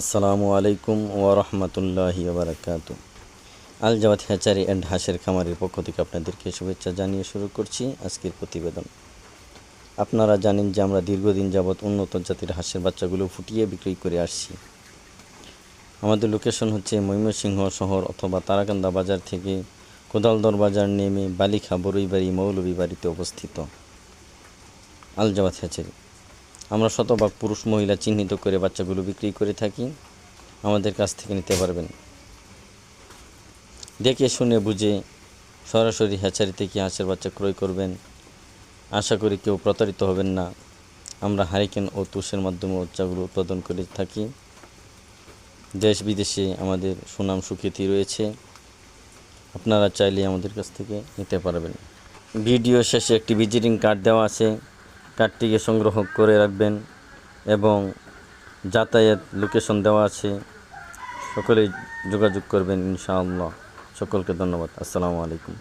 আসসালামু আলাইকুম ওরহমতুল্লাহি বারাকাত আল জাওয়াত হ্যাচারি অ্যান্ড হাঁসের খামারের পক্ষ থেকে আপনাদেরকে শুভেচ্ছা জানিয়ে শুরু করছি আজকের প্রতিবেদন। আপনারা জানেন যে আমরা দীর্ঘদিন যাবৎ উন্নত জাতির হাঁসের বাচ্চাগুলো ফুটিয়ে বিক্রি করে আসছি। আমাদের লোকেশন হচ্ছে ময়মনসিংহ শহর অথবা তারাকান্দা বাজার থেকে কোদালদর বাজার নেমে বালিখা বরুইবাড়ি মৌলভী বাড়িতে অবস্থিত। আল জাওয়াত হ্যাচারি। আমরা শতভাগ পুরুষ মহিলা চিহ্নিত করে বাচ্চাগুলো বিক্রি করে থাকি। আমাদের কাছ থেকে নিতে পারবেন। দেখে শুনে বুঝে সরাসরি হ্যাচারি থেকে হাঁসের বাচ্চা ক্রয় করবেন। আশা করি কেউ প্রতারিত হবেন না। আমরা হারিকেন ও তুষের মাধ্যমে বাচ্চাগুলো উৎপাদন করে থাকি। দেশ বিদেশে আমাদের সুনাম সুখ্যাতি রয়েছে। আপনারা চাইলে আমাদের কাছ থেকে নিতে পারবেন। ভিডিও শেষে একটি ভিজিটিং কার্ড দেওয়া আছে। কার্ডটিকে সংগ্রহ করে রাখবেন এবং যাতায়াত লোকেশন দেওয়া আছে। সকলেই যোগাযোগ করবেন ইনশাআল্লাহ। সকলকে ধন্যবাদ। আসসালামু আলাইকুম।